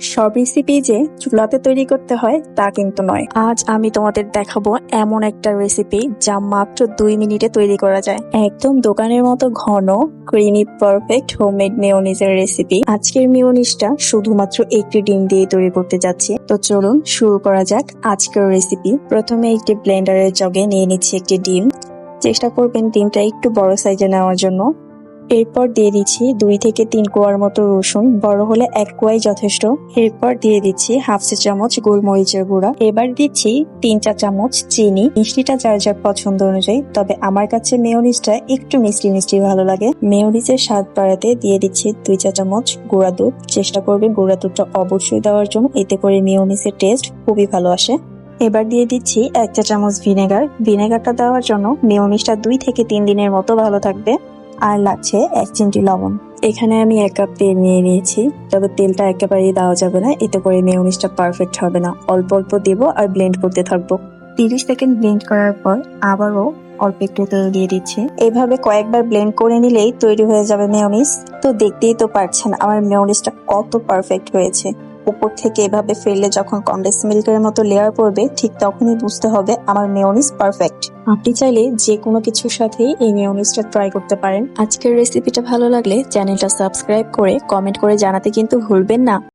সব রেসিপি যে চুলাতে তৈরি করতে হয়, তা কিন্তু নয়। আজ আমি তোমাদের দেখাবো এমন একটা রেসিপি যা মাত্র দুই মিনিটে তৈরি করা যায়। একদম দোকানের মতো ঘন ক্রিমি পারফেক্ট হোমমেড মেয়োনিজের রেসিপি আজকের মেয়োনিজটা শুধুমাত্র একটি ডিম দিয়ে তৈরি করতে যাচ্ছি। তো চলুন শুরু করা যাক আজকের রেসিপি প্রথমে একটি ব্লেন্ডারের জগে নিয়ে নিচ্ছি একটি ডিম। চেষ্টা করবেন ডিমটা একটু বড় সাইজে নেওয়ার জন্য। এরপর দিয়ে দিচ্ছি দুই থেকে তিন কোয়ার মতো রসুন, বড় হলে এক কোয়াই যথেষ্ট। এরপর দিয়ে দিচ্ছি হাফ চা চামচ গোলমরিচের গুঁড়া। এবার দিচ্ছি তিন চা চামচ চিনি। মিষ্টিটা যার যার পছন্দ অনুযায়ী, তবে আমার কাছে মেয়োনিজটা একটু মিষ্টি মিষ্টি ভালো লাগে। মেয়োনিজের স্বাদ বাড়াতে দিয়ে দিচ্ছি দুই চা চামচ গুঁড়া দুধ। চেষ্টা করবে গুঁড়া দুধটা অবশ্যই দেওয়ার জন্য, এতে করে মেয়োনিজের টেস্ট খুবই ভালো আসে। এবার দিয়ে দিচ্ছি এক চা চামচ ভিনেগার। ভিনেগারটা দেওয়ার জন্য মেয়োনিজটা দুই থেকে তিন দিনের মতো ভালো থাকবে। আর লাগছে এক চিমটি লবণ। এখানে আমি এক কাপ তেল নিয়ে নিয়েছি তবে তেলটা একেবারেই দেওয়া যাবে না এতে করে মেয়নিসটা পারফেক্ট হবে না। অল্প অল্প দেব আর ব্লেন্ড করতে থাকব। তিরিশ সেকেন্ড ব্লেন্ড করার পর আবারও অল্প একটু তেল দিয়ে দিচ্ছি। এভাবে কয়েকবার ব্লেন্ড করে নিলেই তৈরি হয়ে যাবে মেয়নিস তো দেখতেই তো পারছেন আমার মেয়নিসটা কত পারফেক্ট হয়েছে। উপর থেকে এভাবে ফেললে যখন কন্ডেন্স মিল্কের মতো লেয়ার পড়বে, ঠিক তখনই বুঝতে হবে আমার মেয়োনিজ পারফেক্ট আপনি চাইলে যে কোনো কিছুর সাথেই এই মেয়োনিজটা ট্রাই করতে পারেন। আজকের রেসিপিটা ভালো লাগলে চ্যানেলটা সাবস্ক্রাইব করে কমেন্ট করে জানাতে কিন্তু ভুলবেন না।